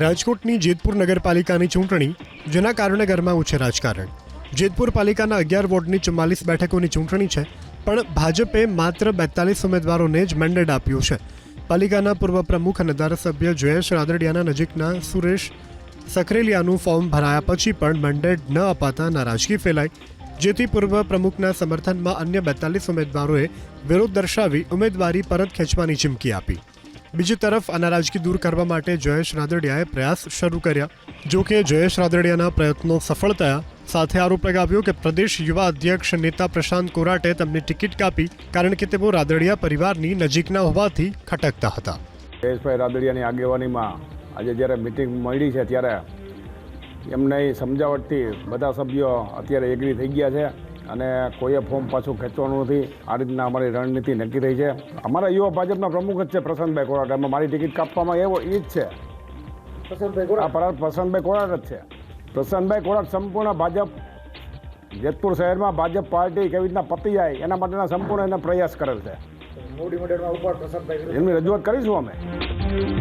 રાજકોટની જેતપુર નગરપાલિકાની ચૂંટણી, જેના કારણે ગરમાવું છે રાજકારણ. જેતપુર પાલિકાના અગિયાર વોર્ડની ચુમ્માલીસ બેઠકોની ચૂંટણી છે, પણ ભાજપે માત્ર બેતાલીસ ઉમેદવારોને જ મેન્ડેટ આપ્યું છે. પાલિકાના પૂર્વ પ્રમુખ અને ધારાસભ્ય જયેશ રાદડિયાના નજીકના સુરેશ સખરેલિયાનું ફોર્મ ભરાયા પછી પણ મેન્ડેટ ન અપાતા નારાજગી ફેલાઈ, જેથી પૂર્વ પ્રમુખના સમર્થનમાં અન્ય બેતાલીસ ઉમેદવારોએ વિરોધ દર્શાવી ઉમેદવારી પરત ખેંચવાની ચીમકી આપી. બીજી તરફ આ નારાજગી દૂર કરવા માટે જયેશ રાદડિયાએ પ્રયાસ શરૂ કર્યા. જો કે જયેશ રાદડિયાના પ્રયત્નો સફળ થયા. સાથે આરોપ લગાવ્યો કે પ્રદેશ યુવા અધ્યક્ષ નેતા પ્રશાંત કોરાટે તેમની ટિકિટ કાપી, કારણ કે તેઓ રાદડિયા પરિવારની નજીકના હોવાથી ખટકતા હતા. જયેશભાઈ રાદડિયાની આગેવાનીમાં આજે જ્યારે મિટિંગ મળી છે ત્યારે એમને સમજાવટથી બધા સભ્યો અત્યારે એગ્રી થઈ ગયા છે. અને કોઈએ ફોર્મ પાછું ખેંચવાનું નથી. આ રીતના અમારી રણનીતિ નક્કી થઈ છે. અમારા યુવા ભાજપના પ્રમુખ જ છે પ્રશાંતભાઈ કોરાટ એમાં મારી ટિકિટ કાપવામાં એવો એ જ છે. આ પરા- પ્રશાંતભાઈ કોરાટ જ છે. પ્રશાંતભાઈ કોરાટ સંપૂર્ણ ભાજપ જેતપુર શહેરમાં ભાજપ પાર્ટી કેવી રીતના પતી જાય એના માટેના સંપૂર્ણ એને પ્રયાસ કરેલ છે. એમની રજૂઆત કરીશું અમે.